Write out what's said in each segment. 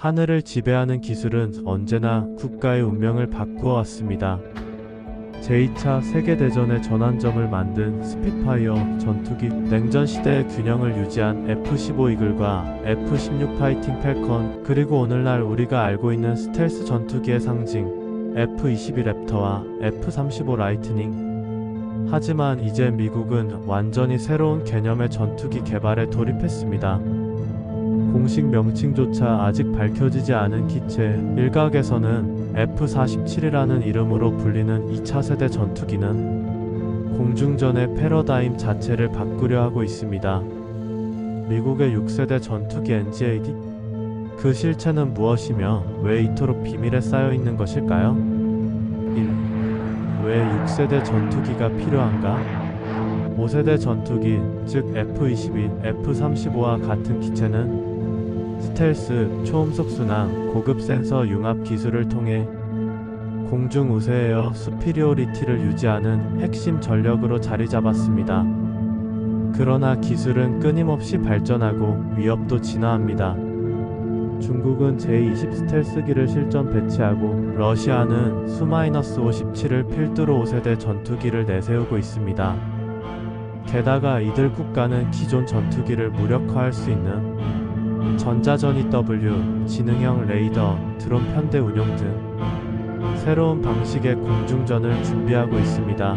하늘을 지배하는 기술은 언제나 국가의 운명을 바꾸어 왔습니다. 제2차 세계대전의 전환점을 만든 스피파이어 전투기 냉전 시대의 균형을 유지한 F-15 이글과 F-16 파이팅 펠컨 그리고 오늘날 우리가 알고 있는 스텔스 전투기의 상징 F-22 랩터와 F-35 라이트닝 하지만 이제 미국은 완전히 새로운 개념의 전투기 개발에 돌입했습니다. 공식 명칭조차 아직 밝혀지지 않은 기체 일각에서는 F-47이라는 이름으로 불리는 2차 세대 전투기는 공중전의 패러다임 자체를 바꾸려 하고 있습니다. 미국의 6세대 전투기 NGAD? 그 실체는 무엇이며 왜 이토록 비밀에 쌓여 있는 것일까요? 1. 왜 6세대 전투기가 필요한가? 5세대 전투기, 즉 F-22, F-35와 같은 기체는 스텔스, 초음속 순항, 고급 센서 융합 기술을 통해 공중 우세에어 수피리오리티를 유지하는 핵심 전력으로 자리 잡았습니다. 그러나 기술은 끊임없이 발전하고 위협도 진화합니다. 중국은 제20 스텔스기를 실전 배치하고 러시아는 수-57을 필두로 5세대 전투기를 내세우고 있습니다. 게다가 이들 국가는 기존 전투기를 무력화할 수 있는 전자전이 W, 지능형 레이더, 드론 편대 운용 등 새로운 방식의 공중전을 준비하고 있습니다.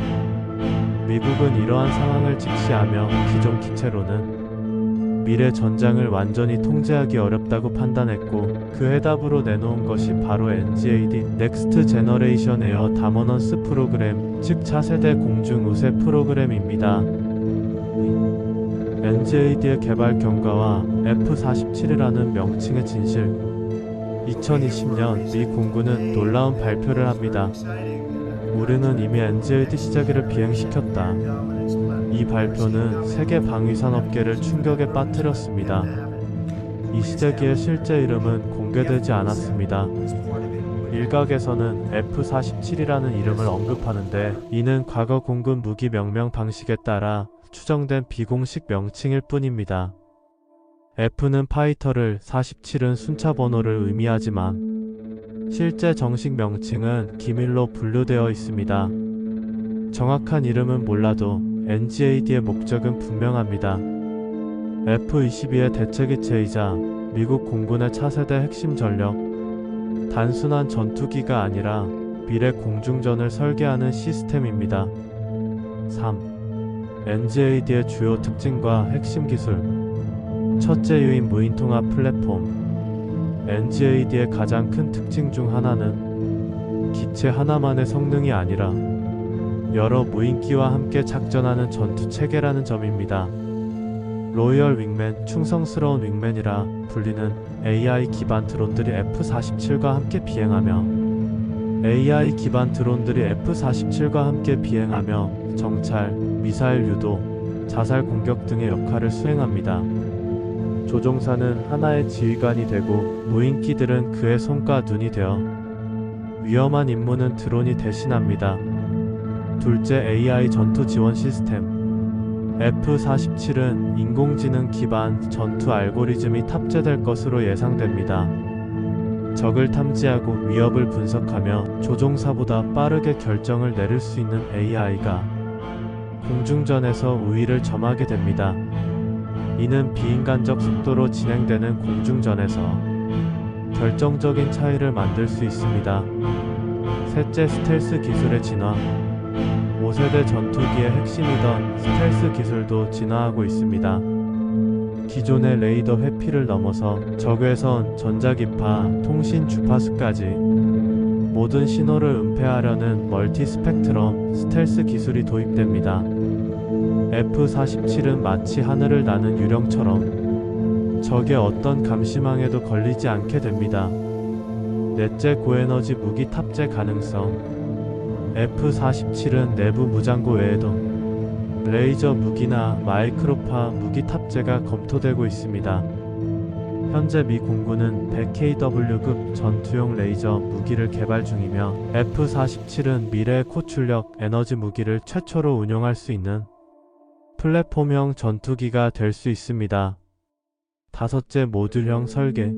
미국은 이러한 상황을 직시하며 기존 기체로는 미래 전장을 완전히 통제하기 어렵다고 판단했고 그 해답으로 내놓은 것이 바로 NGAD Next Generation Air Dominance 프로그램 즉 차세대 공중 우세 프로그램입니다. NGAD의 개발 경과와 F-47이라는 명칭의 진실 2020년 미 공군은 놀라운 발표를 합니다. 우리는 이미 NGAD 시작일을 비행시켰다. 이 발표는 세계 방위산 업계를 충격에 빠뜨렸습니다. 이 시제기의 실제 이름은 공개되지 않았습니다. 일각에서는 F-47이라는 이름을 언급하는데 이는 과거 공군 무기 명명 방식에 따라 추정된 비공식 명칭일 뿐입니다. F는 파이터를 47은 순차 번호를 의미하지만 실제 정식 명칭은 기밀로 분류되어 있습니다. 정확한 이름은 몰라도 NGAD의 목적은 분명합니다. F-22의 대체기체이자 미국 공군의 차세대 핵심 전력, 단순한 전투기가 아니라 미래 공중전을 설계하는 시스템입니다. 3. NGAD의 주요 특징과 핵심 기술 첫째 유인 무인 통합 플랫폼 NGAD의 가장 큰 특징 중 하나는 기체 하나만의 성능이 아니라 여러 무인기와 함께 작전하는 전투 체계라는 점입니다. 로열 윙맨, 충성스러운 윙맨이라 불리는 AI 기반 드론들이 F-47과 함께 비행하며 AI 기반 드론들이 F-47과 함께 비행하며 정찰, 미사일 유도, 자살 공격 등의 역할을 수행합니다. 조종사는 하나의 지휘관이 되고 무인기들은 그의 손과 눈이 되어 위험한 임무는 드론이 대신합니다. 둘째 AI 전투 지원 시스템 F-47은 인공지능 기반 전투 알고리즘이 탑재될 것으로 예상됩니다. 적을 탐지하고 위협을 분석하며 조종사보다 빠르게 결정을 내릴 수 있는 AI가 공중전에서 우위를 점하게 됩니다. 이는 비인간적 속도로 진행되는 공중전에서 결정적인 차이를 만들 수 있습니다. 셋째 스텔스 기술의 진화 5세대 전투기의 핵심이던 스텔스 기술도 진화하고 있습니다. 기존의 레이더 회피를 넘어서 적외선, 전자기파, 통신 주파수까지 모든 신호를 은폐하려는 멀티 스펙트럼 스텔스 기술이 도입됩니다. F-47은 마치 하늘을 나는 유령처럼 적의 어떤 감시망에도 걸리지 않게 됩니다. 넷째 고에너지 무기 탑재 가능성 F-47은 내부 무장고 외에도 레이저 무기나 마이크로파 무기 탑재가 검토되고 있습니다. 현재 미 공군은 100kW급 전투용 레이저 무기를 개발 중이며 F-47은 미래의 고출력 에너지 무기를 최초로 운용할 수 있는 플랫폼형 전투기가 될 수 있습니다. 다섯째 모듈형 설계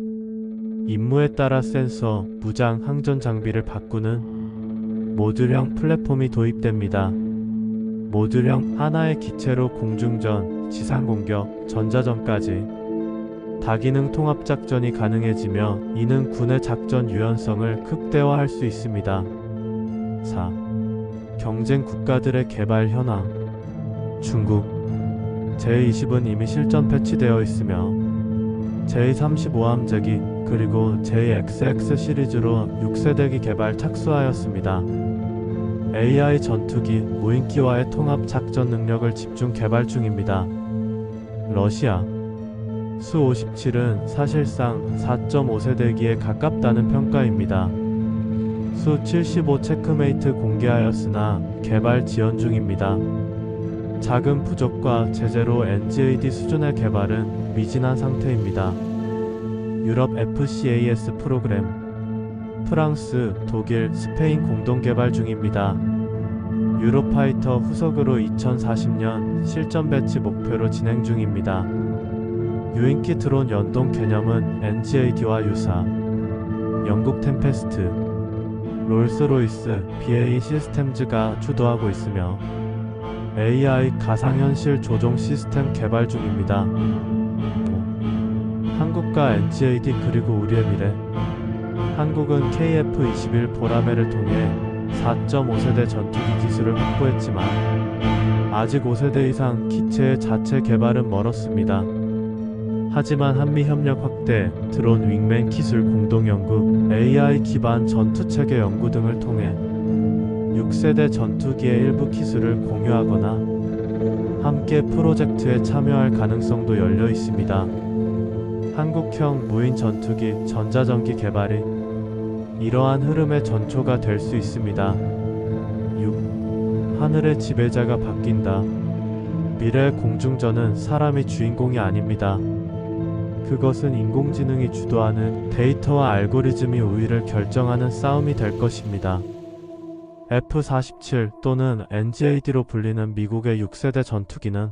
임무에 따라 센서, 무장, 항전 장비를 바꾸는 모듈형 플랫폼이 도입됩니다. 모듈형 하나의 기체로 공중전, 지상공격, 전자전까지 다기능 통합 작전이 가능해지며 이는 군의 작전 유연성을 극대화할 수 있습니다. 4. 경쟁 국가들의 개발 현황 중국 제20은 이미 실전 패치되어 있으며 제35함재기 그리고 제 XX 시리즈로 6세대기 개발 착수하였습니다. AI 전투기 무인기와의 통합 작전 능력을 집중 개발 중입니다. 러시아 수-57은 사실상 4.5세대기에 가깝다는 평가입니다. 수-75 체크메이트 공개하였으나 개발 지연 중입니다. 자금 부족과 제재로 NGAD 수준의 개발은 미진한 상태입니다. 유럽 FCAS 프로그램 프랑스, 독일, 스페인 공동 개발 중입니다. 유로파이터 후속으로 2040년 실전 배치 목표로 진행 중입니다. 유인키 드론 연동 개념은 NGAD와 유사. 영국 템페스트, 롤스로이스, BAE 시스템즈가 주도하고 있으며 AI 가상현실 조종 시스템 개발 중입니다. 한국과 NGAD 그리고 우리의 미래. 한국은 KF-21 보라매를 통해 4.5세대 전투기 기술을 확보했지만 아직 5세대 이상 기체의 자체 개발은 멀었습니다. 하지만 한미 협력 확대, 드론 윙맨 기술 공동 연구, AI 기반 전투 체계 연구 등을 통해 6세대 전투기의 일부 기술을 공유하거나 함께 프로젝트에 참여할 가능성도 열려 있습니다. 한국형 무인 전투기 전자전기 개발이 이러한 흐름의 전초가 될 수 있습니다. 6. 하늘의 지배자가 바뀐다. 미래 공중전은 사람이 주인공이 아닙니다. 그것은 인공지능이 주도하는 데이터와 알고리즘이 우위를 결정하는 싸움이 될 것입니다. F-47 또는 NGAD로 불리는 미국의 6세대 전투기는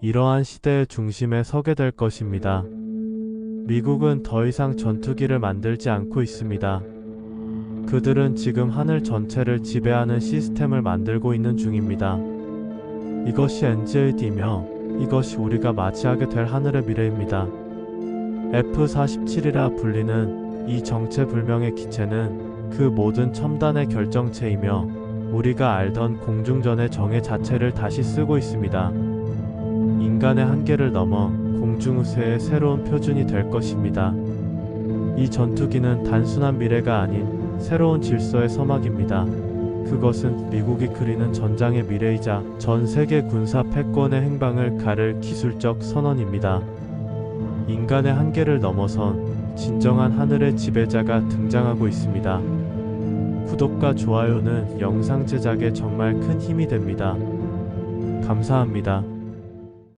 이러한 시대의 중심에 서게 될 것입니다. 미국은 더 이상 전투기를 만들지 않고 있습니다. 그들은 지금 하늘 전체를 지배하는 시스템을 만들고 있는 중입니다. 이것이 NGAD이며 이것이 우리가 맞이하게 될 하늘의 미래입니다. F-47이라 불리는 이 정체불명의 기체는 그 모든 첨단의 결정체이며 우리가 알던 공중전의 정의 자체를 다시 쓰고 있습니다. 인간의 한계를 넘어 공중우세의 새로운 표준이 될 것입니다. 이 전투기는 단순한 미래가 아닌 새로운 질서의 서막입니다. 그것은 미국이 그리는 전장의 미래이자 전 세계 군사 패권의 행방을 가를 기술적 선언입니다. 인간의 한계를 넘어선 진정한 하늘의 지배자가 등장하고 있습니다. 구독과 좋아요는 영상 제작에 정말 큰 힘이 됩니다. 감사합니다.